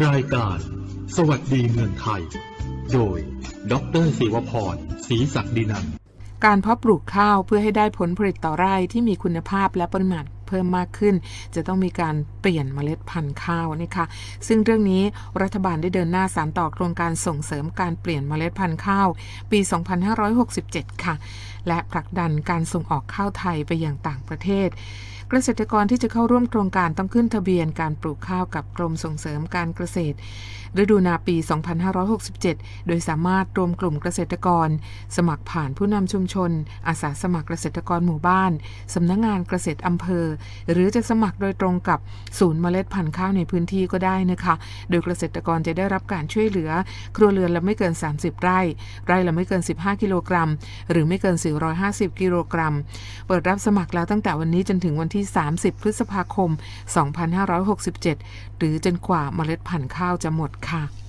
รายการ สวัสดีเมืองไทย โดย ดรศิวพรศรีศักดินัน การเพาะปลูกข้าวเพื่อให้ได้ผลผลิตต่อไร่ที่มีคุณภาพและปริมาณเพิ่มมากขึ้น จะต้องมีการเปลี่ยนเมล็ดพันธุ์ข้าวนะคะซึ่งเรื่องนี้รัฐบาลได้เดินหน้าสานต่อโครงการส่งเสริมการเปลี่ยนเมล็ดพันธุ์ข้าว ปี 2567 ค่ะ และผลักดันการส่งออกข้าวไทยไปยังต่างประเทศ เกษตรกรที่จะเข้าร่วมโครงการต้องขึ้นทะเบียนการปลูกข้าวกับกรมส่งเสริมการเกษตร ฤดูนาปี 2567 โดยสามารถรวมกลุ่มเกษตรกร สมัครผ่านผู้นำชุมชน อาสาสมัครเกษตรกรหมู่บ้านสำนักงงานเกษตรอำเภอ หรือจะสมัครโดยตรงกับศูนย์เมล็ดพันธุ์ข้าวในพื้นที่ก็ได้นะคะ โดยเกษตรกรจะได้รับการช่วยเหลือ ครัวเรือนละไม่เกิน 30 ไร่ ไร่ละไม่เกิน 15 กิโลกรัม หรือไม่เกิน450 กิโลกรัม เปิดรับสมัครแล้วตั้งแต่วันนี้จนถึงวันที่ 30 พฤษภาคม 2567 หรือจนกว่าเมล็ดพันธุ์ข้าวจะหมดค่ะ